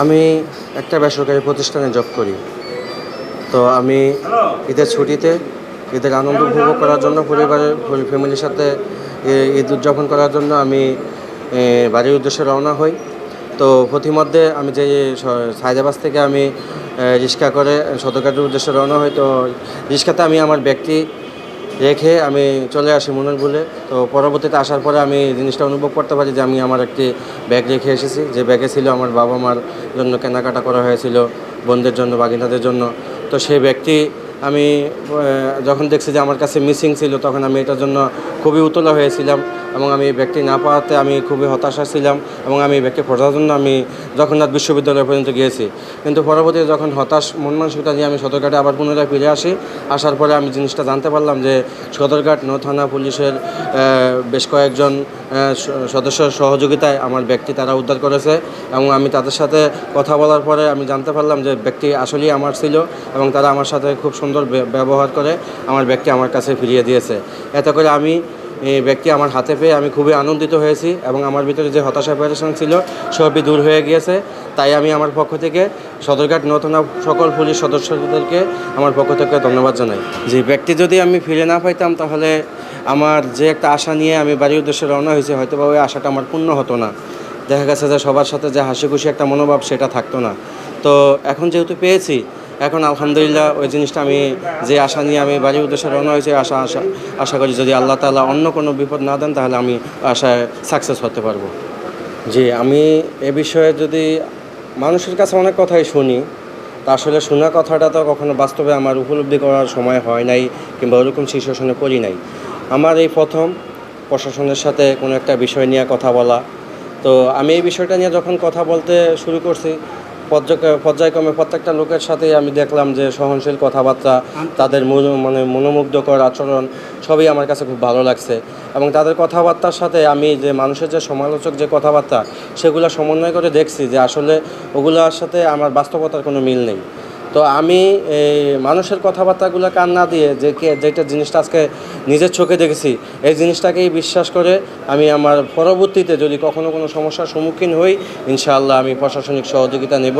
আমি একটা বেসরকারি প্রতিষ্ঠানে জব করি। তো আমি ঈদের ছুটিতে ঈদের আনন্দ উপভোগ করার জন্য পরিবারের ফ্যামিলির সাথে ঈদ উদযাপন করার জন্য আমি বাড়ির উদ্দেশ্যে রওনা হই। তো প্রতিমধ্যে আমি যে সাইদাবাস থেকে আমি রিক্সা করে সদরঘাটের উদ্দেশ্যে রওনা হই, তো রিক্সাতে আমি আমার ব্যক্তি রেখে আমি চলে আসি মনের বলে তো পরবর্তীতে আসার পরে আমি জিনিসটা অনুভব করতে পারি যে আমি আমার একটি ব্যাগ রেখে এসেছি। যে ব্যাগে ছিল আমার বাবা মার জন্য কেনাকাটা করা হয়েছিল, বোনদের জন্য বাগিনাদের জন্য। তো সেই ব্যাগটি আমি যখন দেখছি যে আমার কাছে মিসিং ছিল, তখন আমি এটার জন্য খুবই উতলা হয়েছিলাম এবং আমি ব্যক্তি না পাওয়াতে আমি খুবই হতাশা ছিলাম এবং আমি ব্যক্তি খোঁজার জন্য আমি জগন্নাথ বিশ্ববিদ্যালয় পর্যন্ত গিয়েছি। কিন্তু পরবর্তীতে যখন হতাশ, মন মানসিকতা নিয়ে আমি সদরঘাটে আবার পুনরায় ফিরে আসি, আসার পরে আমি জিনিসটা জানতে পারলাম যে সদরঘাট নৌ থানা পুলিশের বেশ কয়েকজন সদস্যর সহযোগিতায় আমার ব্যক্তি তারা উদ্ধার করেছে এবং আমি তাদের সাথে কথা বলার পরে আমি জানতে পারলাম যে ব্যক্তি আসলেই আমার ছিল এবং তারা আমার সাথে খুব সুন্দর ব্যবহার করে আমার ব্যক্তি আমার কাছে ফিরিয়ে দিয়েছে। এতে করে আমি এই ব্যক্তি আমার হাতে পেয়ে আমি খুবই আনন্দিত হয়েছি এবং আমার ভিতরে যে হতাশা পেরেশন ছিল, সবই দূর হয়ে গিয়েছে। তাই আমি আমার পক্ষ থেকে সদরঘাট নতুন সকল পুলিশ সদস্যদেরকে আমার পক্ষ থেকে ধন্যবাদ জানাই। যে ব্যক্তি যদি আমি ফিরে না পাইতাম, তাহলে আমার যে একটা আশা নিয়ে আমি বাড়ির উদ্দেশ্যে রওনা হয়েছি হয়তো বা ওই আশাটা আমার পূর্ণ হতো না। দেখা গেছে যে সবার সাথে যে হাসি খুশি একটা মনোভাব, সেটা থাকতো না। তো এখন যেহেতু পেয়েছি এখন আলহামদুলিল্লাহ ওই জিনিসটা আমি, যে আশা নিয়ে আমি বাড়ির উদ্দেশ্যে রওনা হয়েছি, আশা আশা আশা করি যদি আল্লাহ তালা অন্য কোনো বিপদ না দেন, তাহলে আমি আশায় সাকসেস হতে পারব। জি, আমি এ বিষয়ে যদি মানুষের কাছে অনেক কথাই শুনি, তা আসলে শোনা কথাটা তো কখনো বাস্তবে আমার উপলব্ধি করার সময় হয় নাই, কিংবা ওরকম সিচুয়েশনে করি নাই। আমার এই প্রথম প্রশাসনের সাথে কোনো একটা বিষয় নিয়ে কথা বলা। তো আমি এই বিষয়টা নিয়ে যখন কথা বলতে শুরু করছি পর্যায়ক্রমে প্রত্যেকটা লোকের সাথেই আমি দেখলাম যে সহনশীল কথাবার্তা তাদের মনো- মানে মনোমুগ্ধকর আচরণ সবই আমার কাছে খুব ভালো লাগছে। এবং তাদের কথাবার্তার সাথে আমি যে মানুষের যে সমালোচক যে কথাবার্তা সেগুলো সমন্বয় করে দেখছি যে আসলে ওগুলোর সাথে আমার বাস্তবতার কোনো মিল নেই। তো আমি এই মানুষের কথাবার্তাগুলো কান না দিয়ে যে কে, যেটা জিনিসটা আজকে নিজের চোখে দেখেছি, এই জিনিসটাকেই বিশ্বাস করে আমি আমার পরবর্তীতে যদি কখনো কোনো সমস্যার সম্মুখীন হই, ইনশাআল্লাহ আমি প্রশাসনিক সহযোগিতা নেব।